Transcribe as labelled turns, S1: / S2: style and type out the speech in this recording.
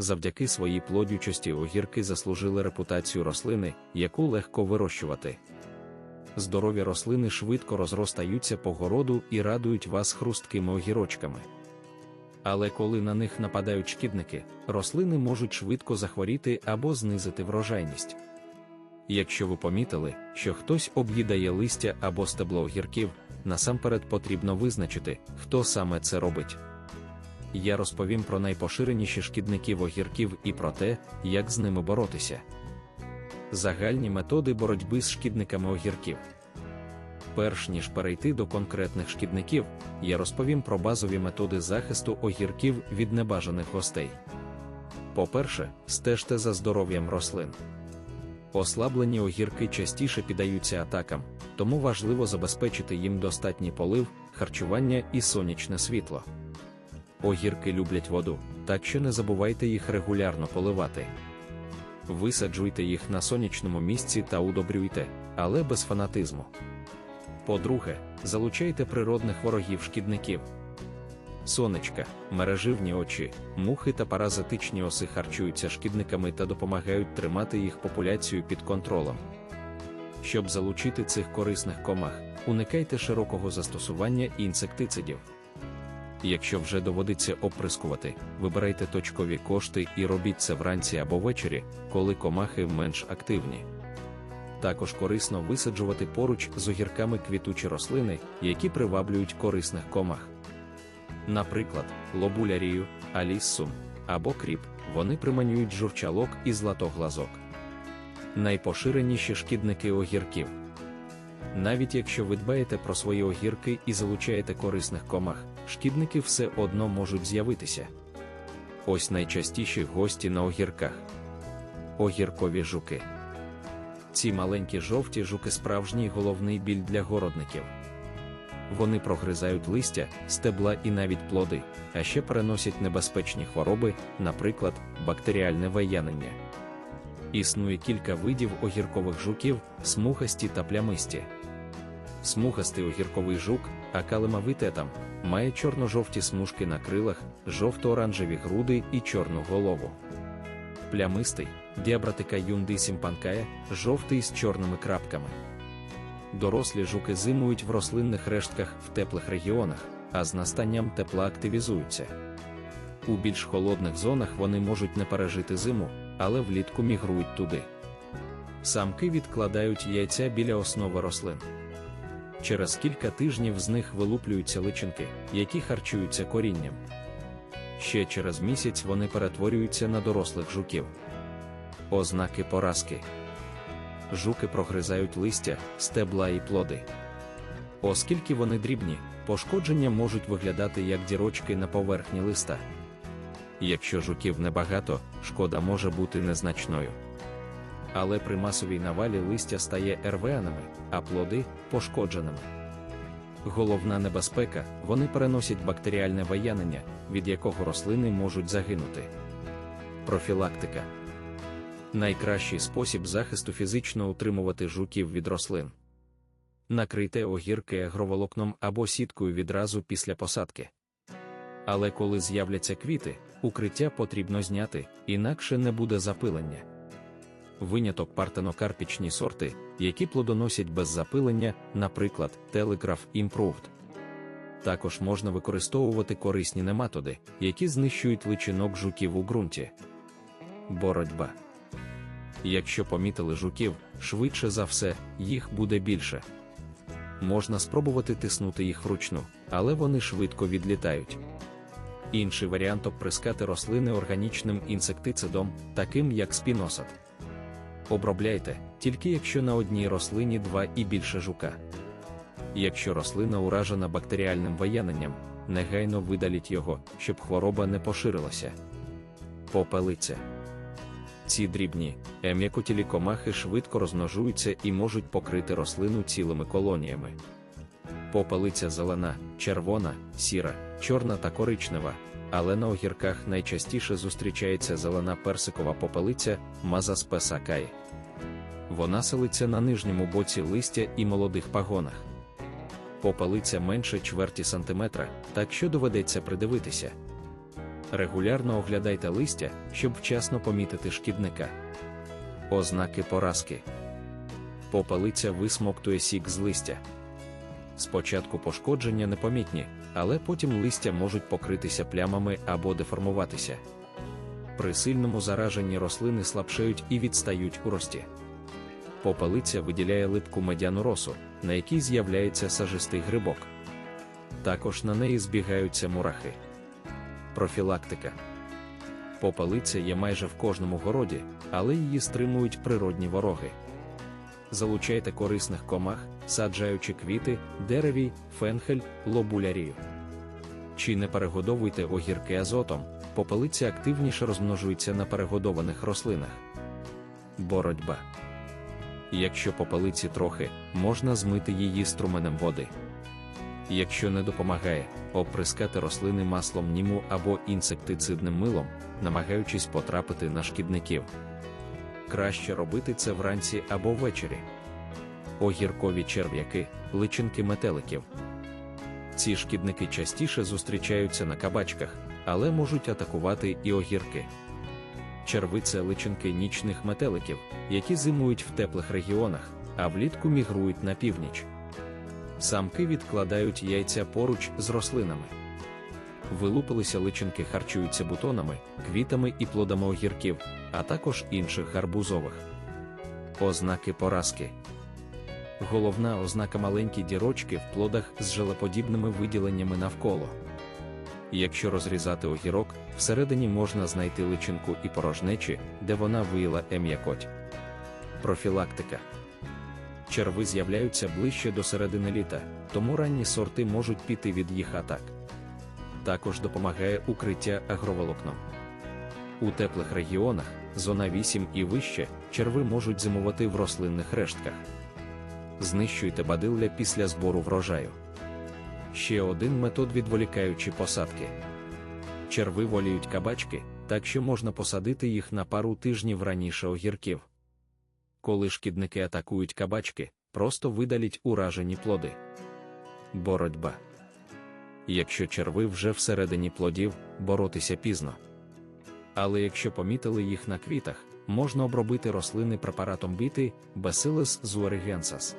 S1: Завдяки своїй плодючості огірки заслужили репутацію рослини, яку легко вирощувати. Здорові рослини швидко розростаються по городу і радують вас хрусткими огірочками. Але коли на них нападають шкідники, рослини можуть швидко захворіти або знизити врожайність. Якщо ви помітили, що хтось об'їдає листя або стебло огірків, насамперед потрібно визначити, хто саме це робить. Я розповім про найпоширеніші шкідників огірків і про те, як з ними боротися. Загальні методи боротьби з шкідниками огірків. Перш ніж перейти до конкретних шкідників, я розповім про базові методи захисту огірків від небажаних гостей. По-перше, стежте за здоров'ям рослин. Ослаблені огірки частіше піддаються атакам, тому важливо забезпечити їм достатній полив, харчування і сонячне світло. Огірки люблять воду, так що не забувайте їх регулярно поливати. Висаджуйте їх на сонячному місці та удобрюйте, але без фанатизму. По-друге, залучайте природних ворогів шкідників. Сонечка, мереживні очі, мухи та паразитичні оси харчуються шкідниками та допомагають тримати їх популяцію під контролем. Щоб залучити цих корисних комах, уникайте широкого застосування інсектицидів. Якщо вже доводиться оприскувати, вибирайте точкові кошти і робіть це вранці або ввечері, коли комахи менш активні. Також корисно висаджувати поруч з огірками квітучі рослини, які приваблюють корисних комах. Наприклад, лобулярію, аліссум або кріп, вони приманюють журчалок і златоглазок. Найпоширеніші шкідники огірків. Навіть якщо ви дбаєте про свої огірки і залучаєте корисних комах, шкідники все одно можуть з'явитися. Ось найчастіші гості на огірках. Огіркові жуки. Ці маленькі жовті жуки справжній головний біль для городників. Вони прогризають листя, стебла і навіть плоди, а ще переносять небезпечні хвороби, наприклад, бактеріальне виянення. Існує кілька видів огіркових жуків, смугасті та плямисті. Смугастий огірковий жук, акалема витетам, має чорно-жовті смужки на крилах, жовто-оранжеві груди і чорну голову. Плямистий діабратика юнди сімпанкая, жовтий з чорними крапками. Дорослі жуки зимують в рослинних рештках в теплих регіонах, а з настанням тепла активізуються. У більш холодних зонах вони можуть не пережити зиму, але влітку мігрують туди. Самки відкладають яйця біля основи рослин. Через кілька тижнів з них вилуплюються личинки, які харчуються корінням. Ще через місяць вони перетворюються на дорослих жуків. Ознаки поразки. Жуки прогризають листя, стебла і плоди. Оскільки вони дрібні, пошкодження можуть виглядати як дірочки на поверхні листа. Якщо жуків небагато, шкода може бути незначною. Але при масовій навалі листя стає ервеанами, а плоди пошкодженими. Головна небезпека вони переносять бактеріальне виянення, від якого рослини можуть загинути. Профілактика найкращий спосіб захисту фізично утримувати жуків від рослин. Накрийте огірки агроволокном або сіткою відразу після посадки. Але коли з'являться квіти, укриття потрібно зняти, інакше не буде запилення. Виняток партенокарпічні сорти, які плодоносять без запилення, наприклад, Telegraph Improved. Також можна використовувати корисні нематоди, які знищують личинок жуків у ґрунті. Боротьба. Якщо помітили жуків, швидше за все, їх буде більше. Можна спробувати тиснути їх вручну, але вони швидко відлітають. Інший варіант оприскати рослини органічним інсектицидом, таким як спіносад. Обробляйте, тільки якщо на одній рослині два і більше жука. Якщо рослина уражена бактеріальним вияненням, негайно видаліть його, щоб хвороба не поширилася. Попелиця. Ці дрібні, ем'якотілі комахи швидко розмножуються і можуть покрити рослину цілими колоніями. Попелиця зелена, червона, сіра, чорна та коричнева, але на огірках найчастіше зустрічається зелена персикова попелиця Мазаспе сакай. Вона селиться на нижньому боці листя і молодих пагонах. Попелиця менше чверті сантиметра, так що доведеться придивитися. Регулярно оглядайте листя, щоб вчасно помітити шкідника. Ознаки поразки. Попелиця висмоктує сік з листя. Спочатку пошкодження непомітні, але потім листя можуть покритися плямами або деформуватися. При сильному зараженні рослини слабшають і відстають у рості. Попелиця виділяє липку медяну росу, на якій з'являється сажистий грибок. Також на неї збігаються мурахи. Профілактика. Попелиця є майже в кожному городі, але її стримують природні вороги. Залучайте корисних комах, саджаючи квіти, дереві, фенхель, лобулярію. Чи не перегодовуйте огірки азотом, попелиця активніше розмножується на перегодованих рослинах. Боротьба. Якщо попелиці трохи, можна змити її струменем води. Якщо не допомагає, оприскати рослини маслом німу або інсектицидним милом, намагаючись потрапити на шкідників. Краще робити це вранці або ввечері. Огіркові черв'яки, личинки метеликів. Ці шкідники частіше зустрічаються на кабачках, але можуть атакувати і огірки. Черви це личинки нічних метеликів, які зимують в теплих регіонах, а влітку мігрують на північ. Самки відкладають яйця поруч з рослинами. Вилупилися личинки харчуються бутонами, квітами і плодами огірків, а також інших гарбузових. Ознаки поразки. Головна ознака маленькі дірочки в плодах з желеподібними виділеннями навколо. Якщо розрізати огірок, всередині можна знайти личинку і порожнечі, де вона виїла ем'якоть. Профілактика. Черви з'являються ближче до середини літа, тому ранні сорти можуть піти від їх атак. Також допомагає укриття агроволокном. У теплих регіонах, зона 8 і вище, черви можуть зимувати в рослинних рештках. Знищуйте бадилля після збору врожаю. Ще один метод відволікаючі посадки. Черви воліють кабачки, так що можна посадити їх на пару тижнів раніше огірків. Коли шкідники атакують кабачки, просто видаліть уражені плоди. Боротьба. Якщо черви вже всередині плодів, боротися пізно. Але якщо помітили їх на квітах, можна обробити рослини препаратом біти Bacillus zuerigensas.